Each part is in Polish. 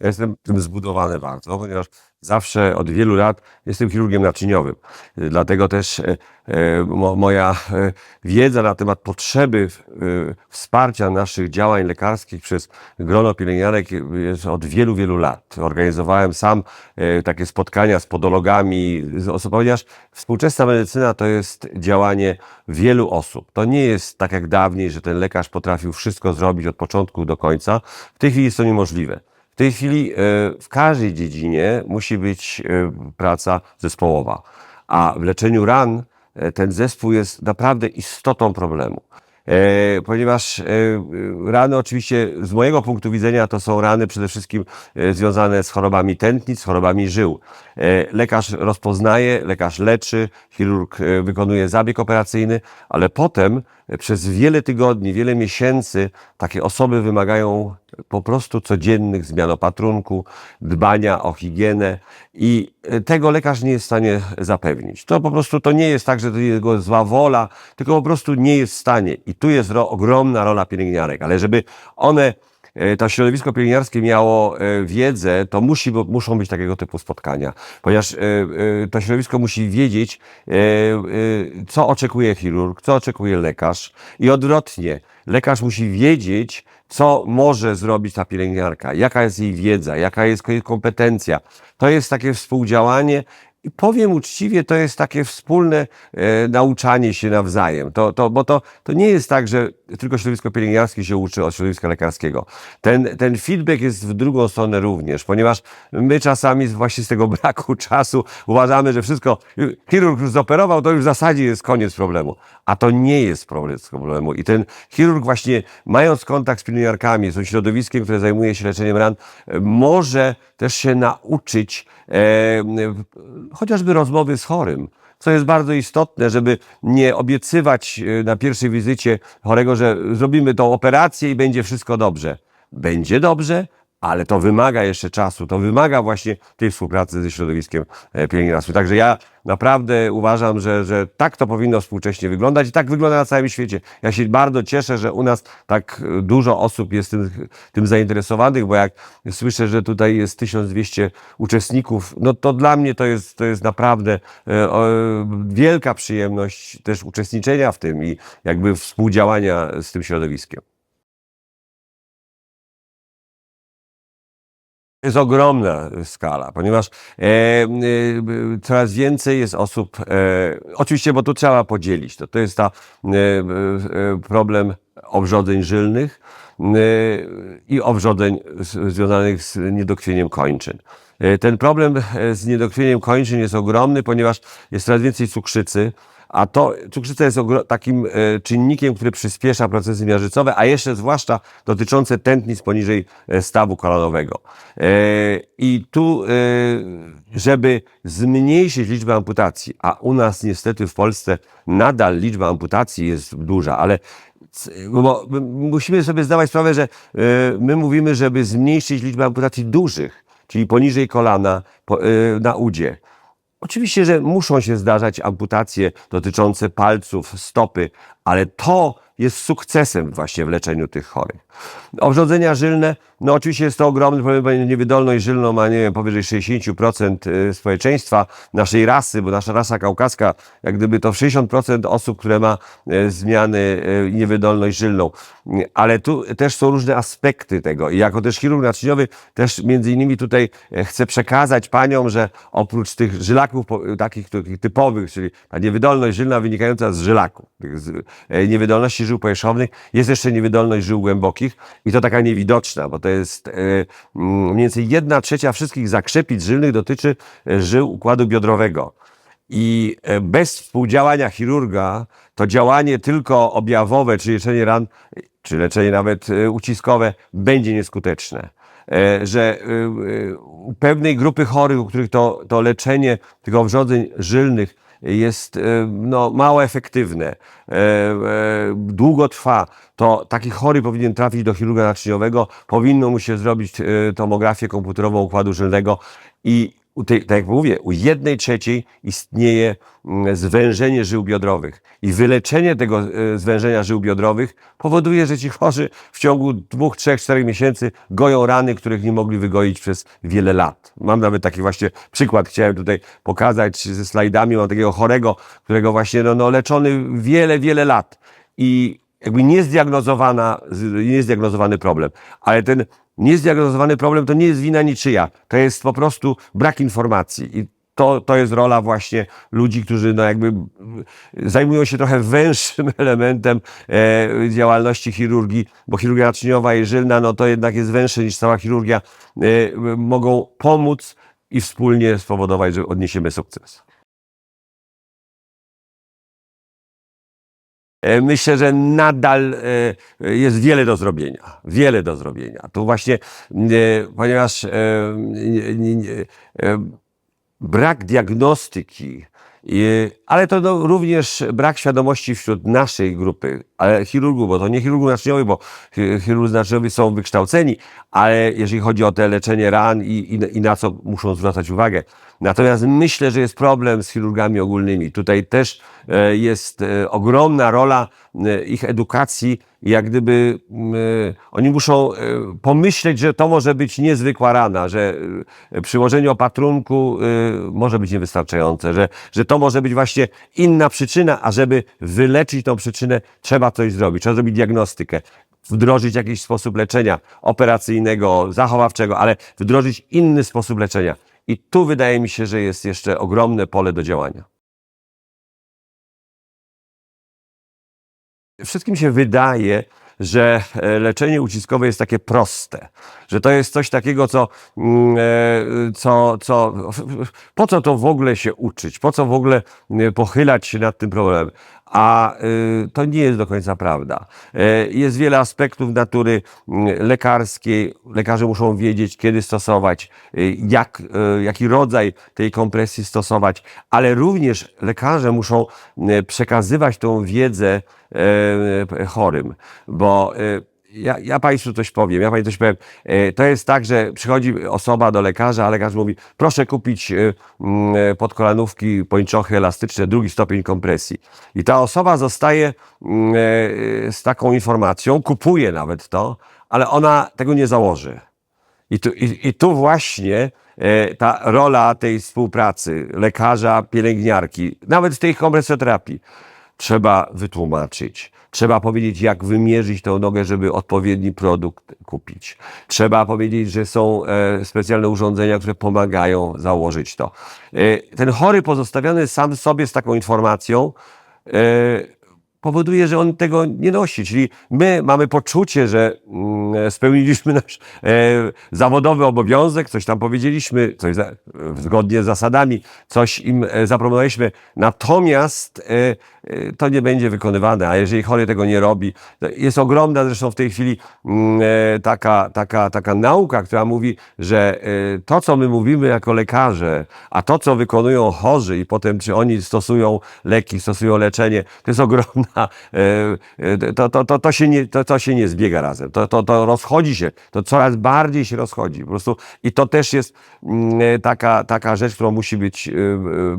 Ja jestem tym zbudowany bardzo, ponieważ zawsze od wielu lat jestem chirurgiem naczyniowym. Dlatego też e, e, mo, moja e, wiedza na temat potrzeby wsparcia naszych działań lekarskich przez grono pielęgniarek jest od wielu, wielu lat. Organizowałem sam takie spotkania z podologami, ponieważ współczesna medycyna to jest działanie wielu osób. To nie jest tak jak dawniej, że ten lekarz potrafił wszystko zrobić od początku do końca. W tej chwili jest to niemożliwe. W tej chwili e, w każdej dziedzinie musi być e, praca zespołowa, a w leczeniu ran e, ten zespół jest naprawdę istotą problemu. Ponieważ rany oczywiście z mojego punktu widzenia to są rany przede wszystkim związane z chorobami tętnic, z chorobami żył. Lekarz rozpoznaje, lekarz leczy, chirurg wykonuje zabieg operacyjny, ale potem przez wiele tygodni, wiele miesięcy takie osoby wymagają po prostu codziennych zmian opatrunku, dbania o higienę i tego lekarz nie jest w stanie zapewnić. To po prostu to nie jest tak, że to jego zła wola, tylko po prostu nie jest w stanie. I tu jest ro, ogromna rola pielęgniarek, ale żeby one to środowisko pielęgniarskie miało e, wiedzę, to musi, muszą być takiego typu spotkania, ponieważ e, e, to środowisko musi wiedzieć, e, e, co oczekuje chirurg, co oczekuje lekarz i odwrotnie. Lekarz musi wiedzieć, co może zrobić ta pielęgniarka, jaka jest jej wiedza, jaka jest jej kompetencja. To jest takie współdziałanie i powiem uczciwie, to jest takie wspólne e, nauczanie się nawzajem. To, to, bo to, to nie jest tak, że tylko środowisko pielęgniarskie się uczy od środowiska lekarskiego. Ten, ten feedback jest w drugą stronę również, ponieważ my czasami właśnie z tego braku czasu uważamy, że wszystko, chirurg już zoperował, to już w zasadzie jest koniec problemu. A to nie jest problem problemu. I ten chirurg właśnie, mając kontakt z pielęgniarkami, z środowiskiem, które zajmuje się leczeniem ran, e, może też się nauczyć e, chociażby rozmowy z chorym. Co jest bardzo istotne, żeby nie obiecywać e, na pierwszej wizycie chorego, że zrobimy tą operację i będzie wszystko dobrze. Będzie dobrze, ale to wymaga jeszcze czasu, to wymaga właśnie tej współpracy ze środowiskiem e, pielęgniarskim. Także ja naprawdę uważam, że, że tak to powinno współcześnie wyglądać i tak wygląda na całym świecie. Ja się bardzo cieszę, że u nas tak e, dużo osób jest tym, tym zainteresowanych, bo jak słyszę, że tutaj jest 1200 uczestników, no to dla mnie to jest, to jest naprawdę e, wielka przyjemność też uczestniczenia w tym i jakby współdziałania z tym środowiskiem. Jest ogromna skala, ponieważ e, e, coraz więcej jest osób, e, oczywiście, bo tu trzeba podzielić, to, to jest ta e, e, problem obrzodzeń żylnych e, i obrzodzeń związanych z niedokrwieniem kończyn. E, Ten problem e, z niedokrwieniem kończyn jest ogromny, ponieważ jest coraz więcej cukrzycy, a to cukrzyca jest takim e, czynnikiem, który przyspiesza procesy miażdżycowe, a jeszcze zwłaszcza dotyczące tętnic poniżej e, stawu kolanowego. E, I tu, żeby zmniejszyć liczbę amputacji, a u nas niestety w Polsce nadal liczba amputacji jest duża, ale bo my musimy sobie zdawać sprawę, że my mówimy, żeby zmniejszyć liczbę amputacji dużych, czyli poniżej kolana, na udzie. Oczywiście, że muszą się zdarzać amputacje dotyczące palców, stopy, ale to jest sukcesem właśnie w leczeniu tych chorych. Obrzodzenia żylne, no oczywiście jest to ogromny problem, niewydolność żylną ma, nie wiem, powyżej 60% y, społeczeństwa naszej rasy, bo nasza rasa kaukaska, jak gdyby to 60% osób, które ma e, zmiany, e, niewydolność żylną. Ale tu też są różne aspekty tego i jako też chirurg naczyniowy też między innymi tutaj e, chcę przekazać paniom, że oprócz tych żylaków takich, takich typowych, czyli ta niewydolność żylna wynikająca z tych z e, niewydolności żył powierzchownych, jest jeszcze niewydolność żył głębokich i to taka niewidoczna, bo to jest e, mm, mniej więcej jedna trzecia wszystkich zakrzepic żylnych dotyczy żył układu biodrowego. I bez współdziałania chirurga to działanie tylko objawowe, czy leczenie ran, czy leczenie nawet e, uciskowe będzie nieskuteczne. E, Że e, u pewnej grupy chorych, u których to, to leczenie tych obrzodzeń żylnych jest no, mało efektywne, długo trwa, to taki chory powinien trafić do chirurga naczyniowego, powinno mu się zrobić tomografię komputerową układu żylnego i tak jak mówię, u jednej trzeciej istnieje mm, zwężenie żył biodrowych. I wyleczenie tego e, zwężenia żył biodrowych powoduje, że ci chorzy w ciągu dwóch, trzech, czterech miesięcy goją rany, których nie mogli wygoić przez wiele lat. Mam nawet taki właśnie przykład, chciałem tutaj pokazać ze slajdami, mam takiego chorego, którego właśnie no, no, leczony wiele, wiele lat. I jakby niezdiagnozowana, niezdiagnozowany problem, ale ten niezdiagnozowany problem to nie jest wina niczyja, to jest po prostu brak informacji i to, to jest rola właśnie ludzi, którzy no jakby zajmują się trochę węższym elementem e, działalności chirurgii, bo chirurgia naczyniowa i żylna, no to jednak jest węższe niż cała chirurgia, e, mogą pomóc i wspólnie spowodować, że odniesiemy sukces. Myślę, że nadal e, jest wiele do zrobienia. Wiele do zrobienia. Tu właśnie, e, ponieważ e, nie- nie- nie- e, brak diagnostyki, ale to no, również brak świadomości wśród naszej grupy, ale chirurgów, bo to nie chirurgów naczyniowych, bo chi- chirurdzy naczyniowi są wykształceni, ale jeżeli chodzi o te leczenie ran i, i, i na co muszą zwracać uwagę. Natomiast myślę, że jest problem z chirurgami ogólnymi. Tutaj też e, jest e, ogromna rola e, ich edukacji, jak gdyby e, oni muszą e, pomyśleć, że to może być niezwykła rana, że e, przyłożenie opatrunku e, może być niewystarczające, że, że to może być właśnie inna przyczyna, a żeby wyleczyć tą przyczynę, trzeba coś zrobić, trzeba zrobić diagnostykę wdrożyć jakiś sposób leczenia operacyjnego, zachowawczego, ale wdrożyć inny sposób leczenia. I tu wydaje mi się, że jest jeszcze ogromne pole do działania. Wszystkim się wydaje, że e, leczenie uciskowe jest takie proste, że to jest coś takiego, co, mm, e, co, co po co to w ogóle się uczyć, po co w ogóle e, pochylać się nad tym problemem. A y, to nie jest do końca prawda. E, Jest wiele aspektów natury mm, lekarskiej. Lekarze muszą wiedzieć, kiedy stosować, y, jak, y, jaki rodzaj tej kompresji stosować, ale również lekarze muszą y, przekazywać tą wiedzę chorym, bo ja, ja Państwu coś powiem, ja Państwu coś powiem. E, To jest tak, że przychodzi osoba do lekarza, a lekarz mówi, proszę kupić e, mm, e, podkolanówki, pończochy elastyczne, drugi stopień kompresji. I ta osoba zostaje mm, z taką informacją, kupuje nawet to, ale ona tego nie założy. I tu, i, I tu właśnie ta rola tej współpracy lekarza, pielęgniarki, nawet w tej kompresjoterapii, trzeba wytłumaczyć. Trzeba powiedzieć, jak wymierzyć tą nogę, żeby odpowiedni produkt kupić. Trzeba powiedzieć, że są e, specjalne urządzenia, które pomagają założyć to. E, ten chory pozostawiony sam sobie z taką informacją, e, powoduje, że on tego nie nosi. Czyli my mamy poczucie, że mm, spełniliśmy nasz e, zawodowy obowiązek, coś tam powiedzieliśmy, coś za, zgodnie z zasadami, coś im e, zaproponowaliśmy, natomiast e, to nie będzie wykonywane, a jeżeli chory tego nie robi, jest ogromna zresztą w tej chwili mm, taka, taka, taka nauka, która mówi, że to, co my mówimy jako lekarze, a to, co wykonują chorzy i potem, czy oni stosują leki, stosują leczenie, to jest ogromna, e, e, to, to, to, to, się, nie, to, to się nie zbiega razem, to, to, to rozchodzi się, to coraz bardziej się rozchodzi po prostu i to też jest mm, e, taka, taka rzecz, którą musi być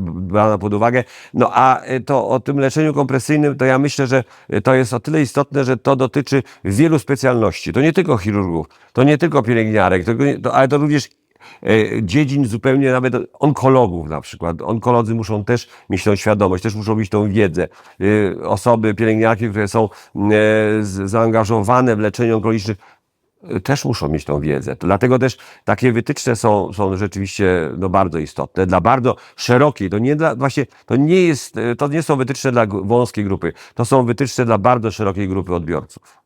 brana pod uwagę. No a to o tym leczeniu kompresyjnym, to ja myślę, że to jest o tyle istotne, że to dotyczy wielu specjalności. To nie tylko chirurgów, to nie tylko pielęgniarek, to, to, ale to również dziedzin zupełnie nawet onkologów na przykład. Onkolodzy muszą też mieć tą świadomość, też muszą mieć tą wiedzę. E, Osoby, pielęgniarki, które są e, zaangażowane w leczenie onkologiczne, e, też muszą mieć tą wiedzę. Dlatego też takie wytyczne są, są rzeczywiście no, bardzo istotne. Dla bardzo szerokiej, to nie dla, właśnie, to nie jest, e, to nie są wytyczne dla wąskiej grupy, to są wytyczne dla bardzo szerokiej grupy odbiorców.